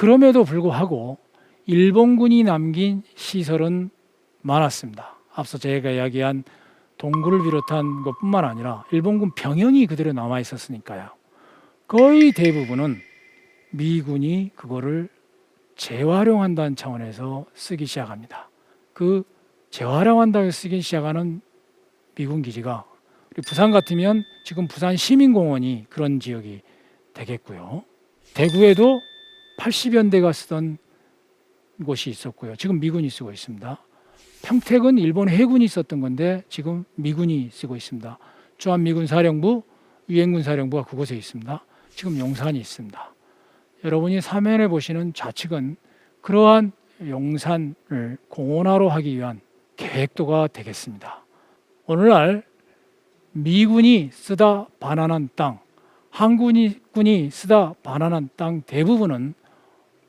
그럼에도 불구하고 일본군이 남긴 시설은 많았습니다. 앞서 제가 이야기한 동굴을 비롯한 것뿐만 아니라 일본군 병영이 그대로 남아 있었으니까요. 거의 대부분은 미군이 그거를 재활용한다는 차원에서 쓰기 시작합니다. 그 재활용한다고 쓰기 시작하는 미군 기지가 부산 같으면 지금 부산 시민공원이 그런 지역이 되겠고요. 대구에도 80연대가 쓰던 곳이 있었고요. 지금 미군이 쓰고 있습니다. 평택은 일본 해군이 썼던 건데 지금 미군이 쓰고 있습니다. 주한미군 사령부, 유엔군 사령부가 그곳에 있습니다. 지금 용산이 있습니다. 여러분이 사면에 보시는 좌측은 그러한 용산을 공원화로 하기 위한 계획도가 되겠습니다. 오늘날 미군이 쓰다 반환한 땅, 한국군이 쓰다 반환한 땅 대부분은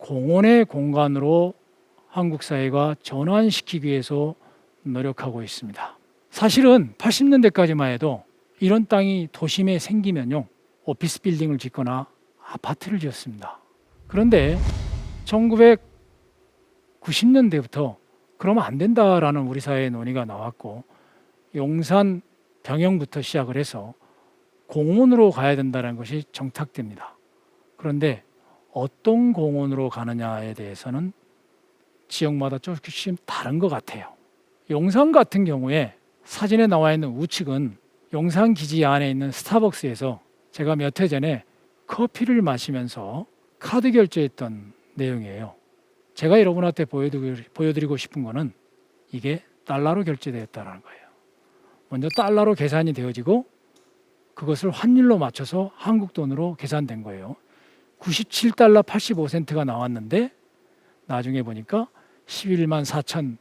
공원의 공간으로 한국 사회가 전환시키기 위해서 노력하고 있습니다. 사실은 80년대까지만 해도 이런 땅이 도심에 생기면요 오피스 빌딩을 짓거나 아파트를 지었습니다. 그런데 1990년대부터 그러면 안 된다라는 우리 사회의 논의가 나왔고 용산 병영부터 시작을 해서 공원으로 가야 된다는 것이 정탁됩니다. 그런데 어떤 공원으로 가느냐에 대해서는 지역마다 조금씩 다른 것 같아요. 용산 같은 경우에 사진에 나와 있는 우측은 용산 기지 안에 있는 스타벅스에서 제가 몇 해 전에 커피를 마시면서 카드 결제했던 내용이에요. 제가 여러분한테 보여드리고, 싶은 거는 이게 달러로 결제되었다는 거예요. 먼저 달러로 계산이 되어지고 그것을 환율로 맞춰서 한국 돈으로 계산된 거예요. 97달러 85센트가 나왔는데 나중에 보니까 11만 4천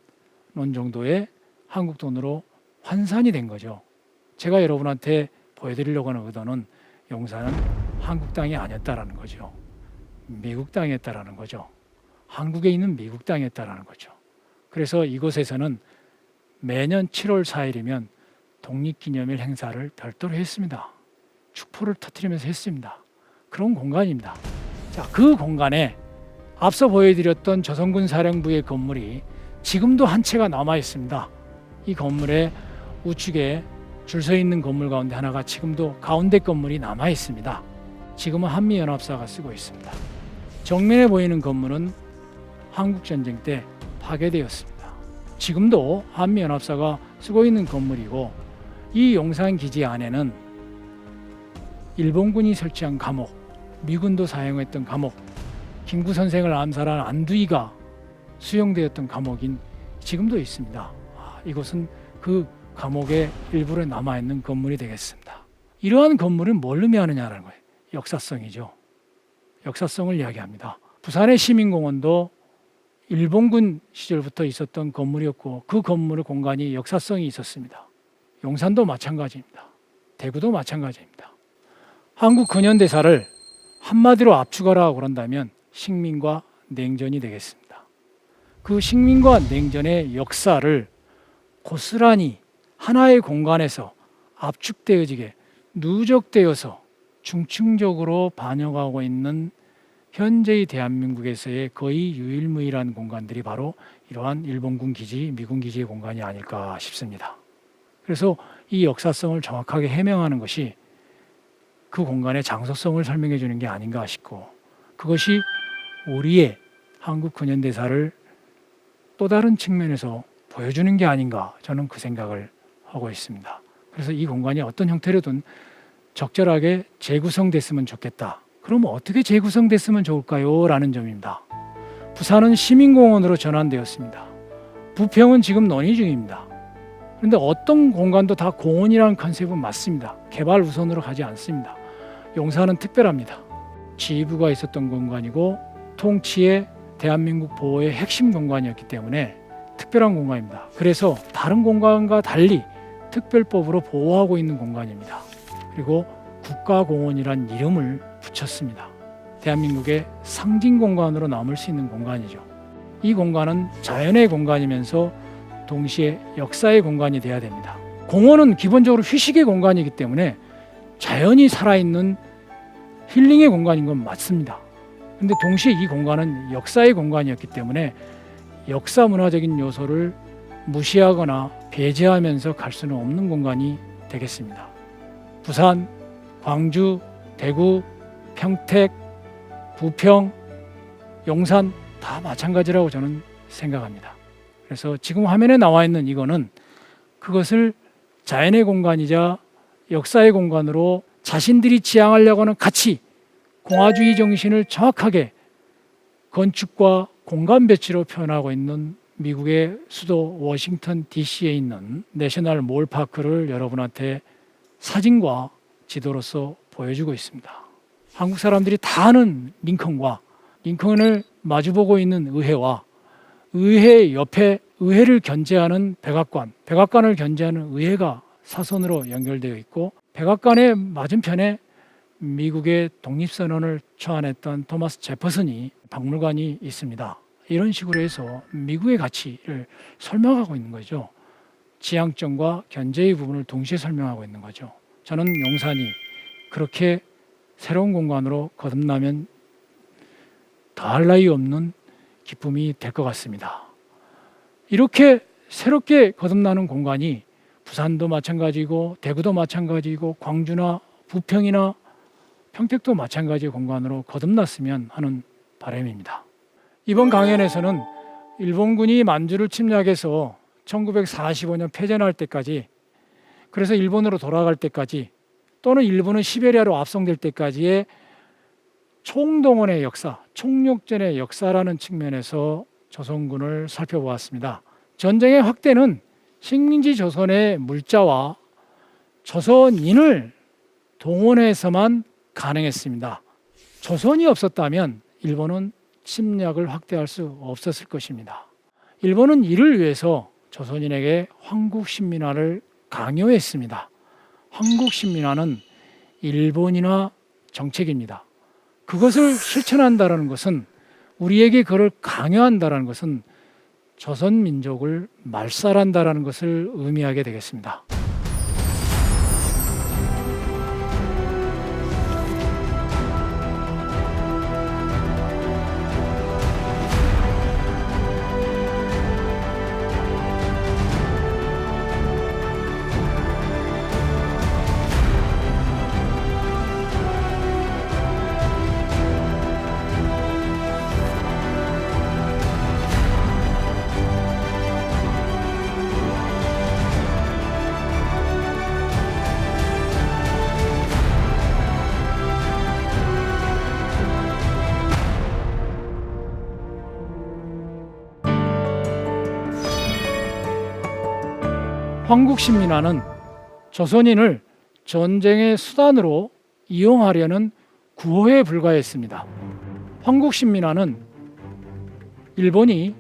원 정도의 한국 돈으로 환산이 된 거죠. 제가 여러분한테 보여드리려고 하는 의도는 용산은 한국 땅이 아니었다라는 거죠. 미국 땅이었다라는 거죠. 한국에 있는 미국 땅이었다라는 거죠. 그래서 이곳에서는 매년 7월 4일이면 독립기념일 행사를 별도로 했습니다. 축포를 터뜨리면서 했습니다. 그런 공간입니다. 자, 그 공간에 앞서 보여드렸던 조선군 사령부의 건물이 지금도 한 채가 남아 있습니다. 이 건물의 우측에 줄 서 있는 건물 가운데 하나가 지금도 가운데 건물이 남아 있습니다. 지금은 한미연합사가 쓰고 있습니다. 정면에 보이는 건물은 한국 전쟁 때 파괴되었습니다. 지금도 한미연합사가 쓰고 있는 건물이고 이 용산 기지 안에는 일본군이 설치한 감옥, 미군도 사용했던 감옥, 김구 선생을 암살한 안두이가 수용되었던 감옥인 지금도 있습니다. 아, 이곳은 그 감옥의 일부에 남아 있는 건물이 되겠습니다. 이러한 건물은 뭘 의미하느냐라는 거예요. 역사성이죠. 역사성을 이야기합니다. 부산의 시민공원도 일본군 시절부터 있었던 건물이었고 그 건물의 공간이 역사성이 있었습니다. 용산도 마찬가지입니다. 대구도 마찬가지입니다. 한국 근현대사를 한마디로 압축하라 그런다면 식민과 냉전이 되겠습니다. 그 식민과 냉전의 역사를 고스란히 하나의 공간에서 압축되어지게 누적되어서 중층적으로 반영하고 있는 현재의 대한민국에서의 거의 유일무이한 공간들이 바로 이러한 일본군 기지, 미군 기지의 공간이 아닐까 싶습니다. 그래서 이 역사성을 정확하게 해명하는 것이 그 공간의 장소성을 설명해 주는 게 아닌가 싶고 그것이 우리의 한국 근현대사를 또 다른 측면에서 보여주는 게 아닌가 저는 그 생각을 하고 있습니다. 그래서 이 공간이 어떤 형태로든 적절하게 재구성됐으면 좋겠다. 그럼 어떻게 재구성됐으면 좋을까요? 라는 점입니다. 부산은 시민공원으로 전환되었습니다. 부평은 지금 논의 중입니다. 그런데 어떤 공간도 다 공원이라는 컨셉은 맞습니다. 개발 우선으로 가지 않습니다. 용산은 특별합니다. 지휘부가 있었던 공간이고 통치의 대한민국 보호의 핵심 공간이었기 때문에 특별한 공간입니다. 그래서 다른 공간과 달리 특별법으로 보호하고 있는 공간입니다. 그리고 국가공원이란 이름을 붙였습니다. 대한민국의 상징 공간으로 남을 수 있는 공간이죠. 이 공간은 자연의 공간이면서 동시에 역사의 공간이 돼야 됩니다. 공원은 기본적으로 휴식의 공간이기 때문에 자연이 살아있는 힐링의 공간인 건 맞습니다. 근데 동시에 이 공간은 역사의 공간이었기 때문에 역사 문화적인 요소를 무시하거나 배제하면서 갈 수는 없는 공간이 되겠습니다. 부산, 광주, 대구, 평택, 부평, 용산 다 마찬가지라고 저는 생각합니다. 그래서 지금 화면에 나와 있는 이거는 그것을 자연의 공간이자 역사의 공간으로 자신들이 지향하려고 하는 가치, 공화주의 정신을 정확하게 건축과 공간 배치로 표현하고 있는 미국의 수도 워싱턴 DC에 있는 내셔널 몰 파크를 여러분한테 사진과 지도로서 보여주고 있습니다. 한국 사람들이 다 아는 링컨과 링컨을 마주보고 있는 의회와 의회 옆에 의회를 견제하는 백악관, 백악관을 견제하는 의회가 사선으로 연결되어 있고 백악관의 맞은편에 미국의 독립선언을 초안했던 토마스 제퍼슨이 박물관이 있습니다. 이런 식으로 해서 미국의 가치를 설명하고 있는 거죠. 지향점과 견제의 부분을 동시에 설명하고 있는 거죠. 저는 용산이 그렇게 새로운 공간으로 거듭나면 더할 나위 없는 기쁨이 될 것 같습니다. 이렇게 새롭게 거듭나는 공간이 부산도 마찬가지고 대구도 마찬가지고 광주나 부평이나 평택도 마찬가지의 공간으로 거듭났으면 하는 바람입니다. 이번 강연에서는 일본군이 만주를 침략해서 1945년 패전할 때까지 그래서 일본으로 돌아갈 때까지 또는 일본은 시베리아로 압송될 때까지의 총동원의 역사, 총력전의 역사라는 측면에서 조선군을 살펴보았습니다. 전쟁의 확대는 식민지 조선의 물자와 조선인을 동원해서만 가능했습니다. 조선이 없었다면 일본은 침략을 확대할 수 없었을 것입니다. 일본은 이를 위해서 조선인에게 황국 신민화를 강요했습니다. 황국신민화는 일본인화 정책입니다. 그것을 실천한다라는 것은 우리에게 그걸 강요한다라는 것은 조선 민족을 말살한다라는 것을 의미하게 되겠습니다. 황국신민화는 조선인을 전쟁의 수단으로 이용하려는 구호에 불과했습니다. 황국신민화는 일본이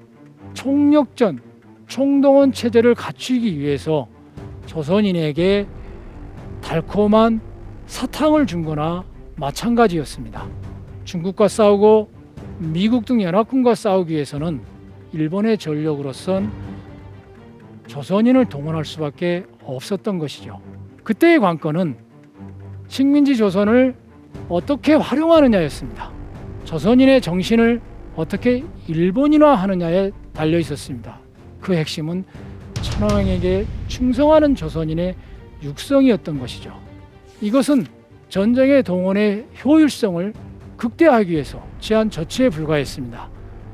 총력전, 총동원 체제를 갖추기 위해서 조선인에게 달콤한 사탕을 준 거나 마찬가지였습니다. 중국과 싸우고 미국 등 연합군과 싸우기 위해서는 일본의 전력으로선 조선인을 동원할 수밖에 없었던 것이죠. 그때의 관건은 식민지 조선을 어떻게 활용하느냐였습니다. 조선인의 정신을 어떻게 일본인화하느냐에 달려 있었습니다. 그 핵심은 천황에게 충성하는 조선인의 육성이었던 것이죠. 이것은 전쟁의 동원의 효율성을 극대화하기 위해서 취한 조치에 불과했습니다.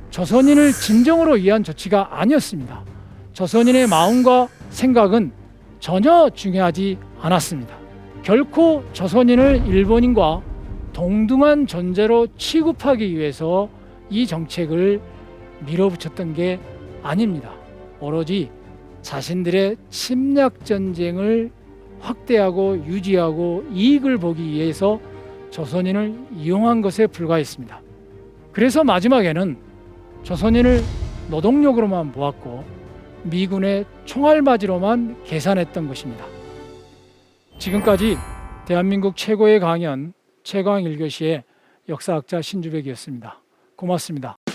조선인을 진정으로 위한 조치가 아니었습니다. 조선인의 마음과 생각은 전혀 중요하지 않았습니다. 결코 조선인을 일본인과 동등한 존재로 취급하기 위해서 이 정책을 밀어붙였던 게 아닙니다. 오로지 자신들의 침략 전쟁을 확대하고 유지하고 이익을 보기 위해서 조선인을 이용한 것에 불과했습니다. 그래서 마지막에는 조선인을 노동력으로만 보았고 미군의 총알맞이로만 계산했던 것입니다. 지금까지 대한민국 최고의 강연 최강 일교시의 역사학자 신주백이었습니다. 고맙습니다.